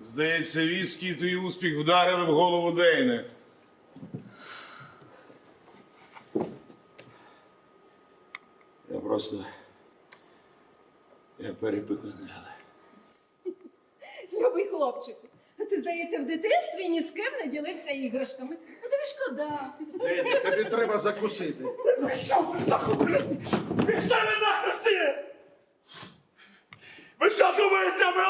Здається, віскі твій успіх вдарили в голову Дейне. Просто. Я перепиханий. Любий хлопчик. а ти, здається, в дитинстві ні з ким не ділився іграшками. А тобі шкода. Дені, тобі треба закусити. Що ви нахуй? Ви що ви нахуй всі? Ви що думаєте, солдатики?